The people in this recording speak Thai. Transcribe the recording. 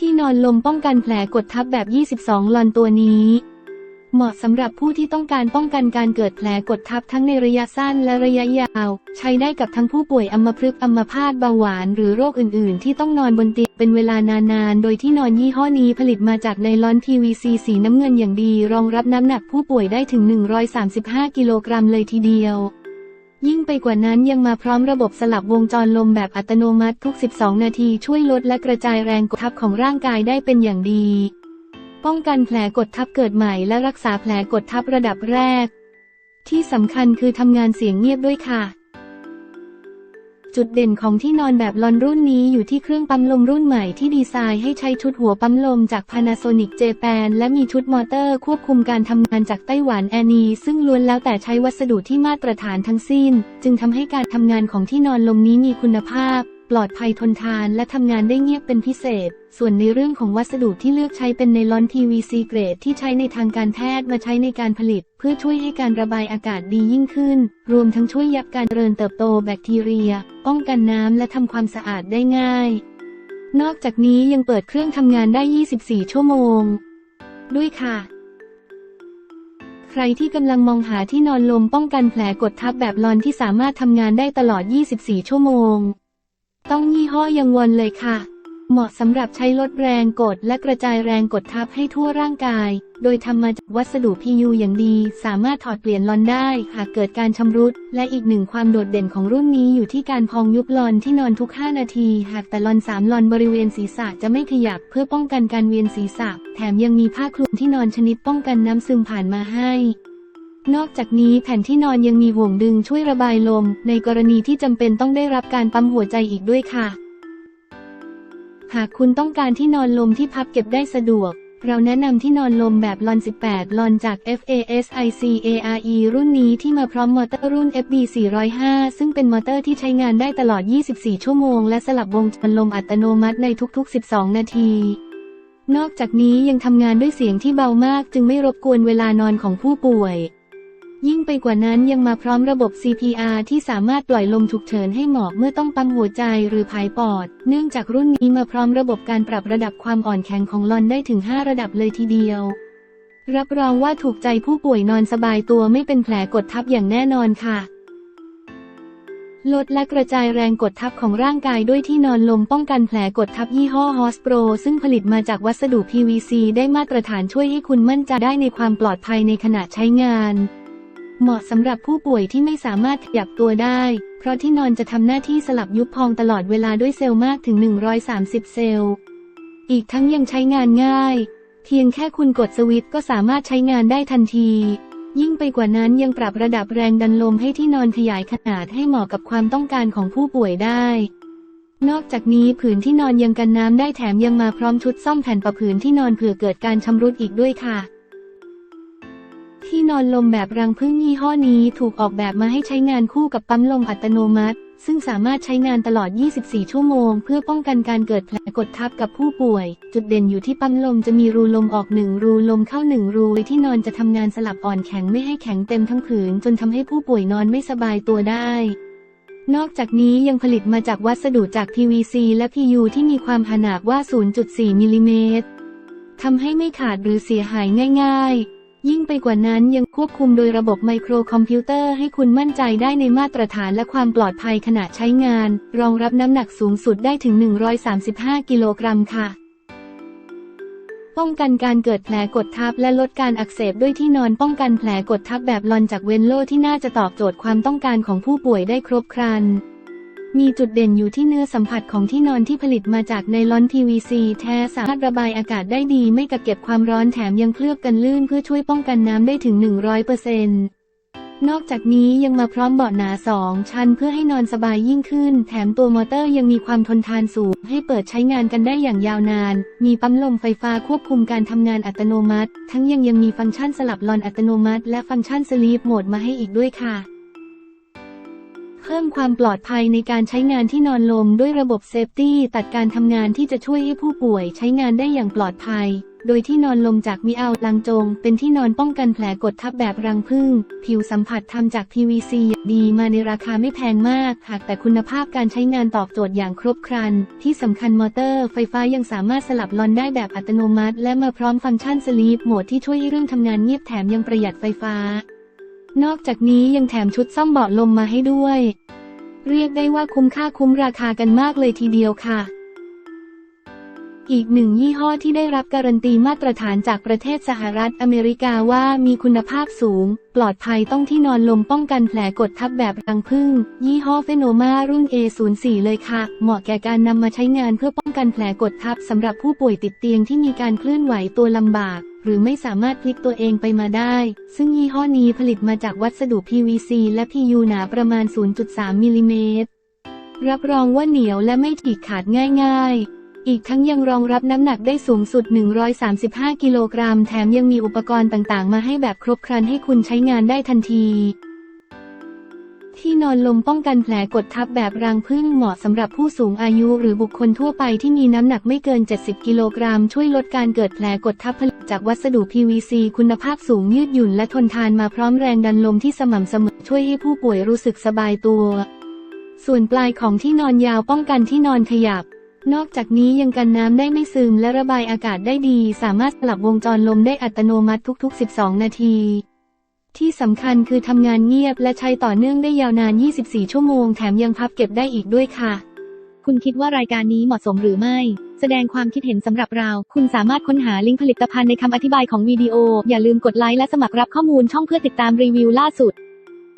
ที่นอนลมป้องกันแผลกดทับแบบ 22 ลอนตัวนี้ เหมาะสำหรับผู้ที่ต้องการป้องกันการเกิดแผลกดทับทั้งในระยะสั้นและระยะยาว ใช้ได้กับทั้งผู้ป่วยอัมพฤกษ์อัมพาตเบาหวาน หรือโรคอื่น ๆ ที่ต้องนอนบนเตียงเป็นเวลานาน ๆ โดยที่นอนยี่ห้อนี้ผลิตมาจากไนลอน PVC สีน้ำเงินอย่างดี รองรับน้ำหนักผู้ป่วยได้ถึง 135 กิโลกรัมเลยทีเดียว ยิ่งไปกว่านั้นยังมาพร้อมระบบสลับวงจรลมแบบอัตโนมัติทุก 12 นาทีช่วยลดและกระจายแรงกดทับของร่างกายได้เป็นอย่างดี ป้องกันแผลกดทับเกิดใหม่และรักษาแผลกดทับระดับแรก ที่สำคัญคือทำงานเสียงเงียบด้วยค่ะ จุดเด่นของที่นอนแบบลอนรุ่นนี้อยู่ที่เครื่องปั๊มลมรุ่นใหม่ที่ดีไซน์ให้ใช้ชุดหัวปั๊มลมจาก Panasonic Japan และมีชุดมอเตอร์ควบคุมการทำงานจากไต้หวันแอนีซึ่งล้วนแล้วแต่ใช้วัสดุที่มาตรฐานทั้งสิ้น จึงทำให้การทำงานของที่นอนลมนี้มีคุณภาพ ปลอดภัยทนทานและทำงานได้เงียบเป็นพิเศษ ส่วนในเรื่องของวัสดุที่เลือกใช้เป็นไนลอน PVC เกรดที่ใช้ในทางการแพทย์มาใช้ในการผลิต เพื่อช่วยให้การระบายอากาศดียิ่งขึ้น รวมทั้งช่วยยับการเจริญเติบโตแบคทีเรีย ป้องกันน้ำและทำความสะอาดได้ง่าย นอกจากนี้ยังเปิดเครื่องทำงานได้ 24 ชั่วโมง ด้วยค่ะ ใครที่กำลังมองหาที่นอนลมป้องกันแผลกดทับแบบลอนที่สามารถทำงานได้ตลอด 24 ชั่วโมง ต้องยี่ห้อยังวนเลยค่ะ เหมาะสำหรับใช้ลดแรงกดและกระจายแรงกดทับให้ทั่วร่างกาย โดยทำมาจากวัสดุ PU อย่างดี สามารถถอดเปลี่ยนลอนได้ หากเกิดการชำรุด และอีกหนึ่งความโดดเด่นของรุ่นนี้อยู่ที่การพองยุบลอนที่นอนทุก 5 นาที หากแต่ลอน3ลอนบริเวณศีรษะจะไม่ขยับเพื่อป้องกันการเวียนศีรษะ แถมยังมีผ้าคลุมที่นอนชนิดป้องกันน้ำซึมผ่านมาให้ นอกจากนี้แผ่นที่นอนยังมีห่วงดึงช่วยระบายลม ในกรณีที่จำเป็นต้องได้รับการปั๊มหัวใจอีกด้วยค่ะ หากคุณต้องการที่นอนลมที่พับเก็บได้สะดวก เราแนะนำที่นอนลมแบบลอน 18 ลอนจาก FASICARE รุ่นนี้ที่มาพร้อมมอเตอร์รุ่น FB 405 ซึ่งเป็นมอเตอร์ที่ใช้งานได้ตลอด 24 ชั่วโมง และสลับวงจรลมอัตโนมัติในทุกๆ 12 นาทีนอกจากนี้ยังทำงานด้วยเสียงที่เบามากจึงไม่รบกวนเวลานอนของผู้ป่วย ยิ่งไปกว่านั้นยังมาพร้อมระบบ CPR ที่สามารถปล่อยลมฉุกเฉินให้เหมาะเมื่อต้องปั๊มหัวใจหรือผายปอด เนื่องจากรุ่นนี้มาพร้อมระบบการปรับระดับความอ่อนแข็งของลอนได้ถึง 5 ระดับเลยทีเดียว รับรองว่าถูกใจผู้ป่วยนอนสบายตัวไม่เป็นแผลกดทับอย่างแน่นอนค่ะ ลดและกระจายแรงกดทับของร่างกายด้วยที่นอนลมป้องกันแผลกดทับยี่ห้อ h o s p r o ซึ่งผลิตมาจากวัสดุ PVC ได้มาตรฐานช่วยให้คุณมั่นใจได้ในความปลอดภัยในขณะใช้งาน เหมาะสำหรับผู้ป่วยที่ไม่สามารถขยับตัวได้ เพราะที่นอนจะทำหน้าที่สลับยุบพองตลอดเวลาด้วยเซลล์มากถึง 130 เซลล์ อีกทั้งยังใช้งานง่าย เพียงแค่คุณกดสวิตช์ก็สามารถใช้งานได้ทันที ยิ่งไปกว่านั้นยังปรับระดับแรงดันลมให้ที่นอนขยายขนาดให้เหมาะกับความต้องการของผู้ป่วยได้ นอกจากนี้ผืนที่นอนยังกันน้ำได้แถมยังมาพร้อมชุดซ่อมแผ่นประผืนที่นอนเผื่อเกิดการชำรุดอีกด้วยค่ะ ที่นอนลมแบบรังผึ้งยี่ห้อนี้ถูกออกแบบมาให้ใช้งานคู่กับปั๊มลมอัตโนมัติ ซึ่งสามารถใช้งานตลอด 24 ชั่วโมง เพื่อป้องกันการเกิดแผลกดทับกับผู้ป่วย จุดเด่นอยู่ที่ปั๊มลมจะมีรูลมออกหนึ่งรูลมเข้าหนึ่งรูที่นอนจะทำงานสลับอ่อนแข็งไม่ให้แข็งเต็มทั้งผืน จนทำให้ผู้ป่วยนอนไม่สบายตัวได้นอกจากนี้ยังผลิตมาจากวัสดุจาก PVC และ PU ที่มีความหนาว่า 0.4 มิลลิเมตรทำให้ไม่ขาดหรือเสียหายง่าย ๆ ยิ่งไปกว่านั้นยังควบคุมโดยระบบไมโครคอมพิวเตอร์ให้คุณมั่นใจได้ในมาตรฐานและความปลอดภัยขณะใช้งาน รองรับน้ำหนักสูงสุดได้ถึง 135 กิโลกรัมค่ะ ป้องกันการเกิดแผลกดทับและลดการอักเสบด้วยที่นอนป้องกันแผลกดทับแบบลอนจากเวนโลที่น่าจะตอบโจทย์ความต้องการของผู้ป่วยได้ครบครัน มีจุดเด่นอยู่ที่เนื้อสัมผัสของที่นอนที่ผลิตมาจากไนลอน PVC แท้สามารถระบายอากาศได้ดีไม่กักเก็บความร้อนแถมยังเคลือบกันลื่นเพื่อช่วยป้องกันน้ำได้ถึง 100%นอกจากนี้ยังมาพร้อมเบาะหนา2ชั้นเพื่อให้นอนสบายยิ่งขึ้น แถมตัวมอเตอร์ยังมีความทนทานสูง ให้เปิดใช้งานกันได้อย่างยาวนาน มีปั๊มลมไฟฟ้าควบคุมการทำงานอัตโนมัติ ทั้งยังยังมีฟังก์ชันสลับลอนอัตโนมัติ และฟังก์ชันสลีปโหมดมาให้อีกด้วยค่ะ พิ่มความปลอดภัยในการใช้งานที่นอนลมด้วยระบบเซฟตี้ตัดการทำงานที่จะช่วยให้ผู้ป่วยใช้งานได้อย่างปลอดภัย โดยที่นอนลมจากมิเอาลังจง เป็นที่นอนป้องกันแผลกดทับแบบรังผึ้งผิวสัมผัสทำจาก PVC ดีมาในราคาไม่แพงมาก หากแต่คุณภาพการใช้งานตอบโจทย์อย่างครบครัน ที่สำคัญมอเตอร์ไฟฟ้ายังสามารถสลับลอนได้แบบอัตโนมัติ และมาพร้อมฟังก์ชันสลีปโหมดที่ช่วยให้เรื่องทำงานเงียบแถมยังประหยัดไฟฟ้า นอกจากนี้ยังแถมชุดซ่อมเบาะลมมาให้ด้วย เรียกได้ว่าคุ้มค่าคุ้มราคากันมากเลยทีเดียวค่ะ อีกหนึ่งยี่ห้อที่ได้รับการันตีมาตรฐานจากประเทศสหรัฐอเมริกาว่ามีคุณภาพสูง ปลอดภัยต้องที่นอนลมป้องกันแผลกดทับแบบรังผึ้งยี่ห้อเฟโนมารุ่น A04 เลยค่ะ เหมาะแก่การนำมาใช้งานเพื่อป้องกันแผลกดทับสำหรับผู้ป่วยติดเตียงที่มีการเคลื่อนไหวตัวลำบาก หรือไม่สามารถพลิกตัวเองไปมาได้ ซึ่งยี่ห้อนี้ผลิตมาจากวัสดุ PVC และ PU หนาประมาณ 0.3มิลลิเมตร รับรองว่าเหนียวและไม่ฉีกขาดง่าย ๆอีกทั้งยังรองรับน้ำหนักได้สูงสุด 135 กิโลกรัม แถมยังมีอุปกรณ์ต่างๆ มาให้แบบครบครันให้คุณใช้งานได้ทันที ที่นอนลมป้องกันแผลกดทับแบบรางพึ่งเหมาะสำหรับผู้สูงอายุหรือบุคคลทั่วไปที่มีน้ำหนักไม่เกิน 70 กิโลกรัม ช่วยลดการเกิดแผลกดทับผลิตจากวัสดุ PVC คุณภาพสูงยืดหยุ่นและทนทานมาพร้อมแรงดันลมที่สม่ำเสมอ ช่วยให้ผู้ป่วยรู้สึกสบายตัว ส่วนปลายของที่นอนยาวป้องกันที่นอนขยับ นอกจากนี้ยังกันน้ำได้ไม่ซึมและระบายอากาศได้ดี สามารถสลับวงจรลมได้อัตโนมัติทุก ๆ 12 นาที ที่สำคัญคือทำงานเงียบและใช้ต่อเนื่องได้ยาวนาน 24 ชั่วโมง แถมยังพับเก็บได้อีกด้วยค่ะ คุณคิดว่ารายการนี้เหมาะสมหรือไม่ แสดงความคิดเห็นสำหรับเรา คุณสามารถค้นหาลิงก์ผลิตภัณฑ์ในคำอธิบายของวิดีโอ อย่าลืมกดไลค์และสมัครรับข้อมูลช่องเพื่อติดตามรีวิวล่าสุด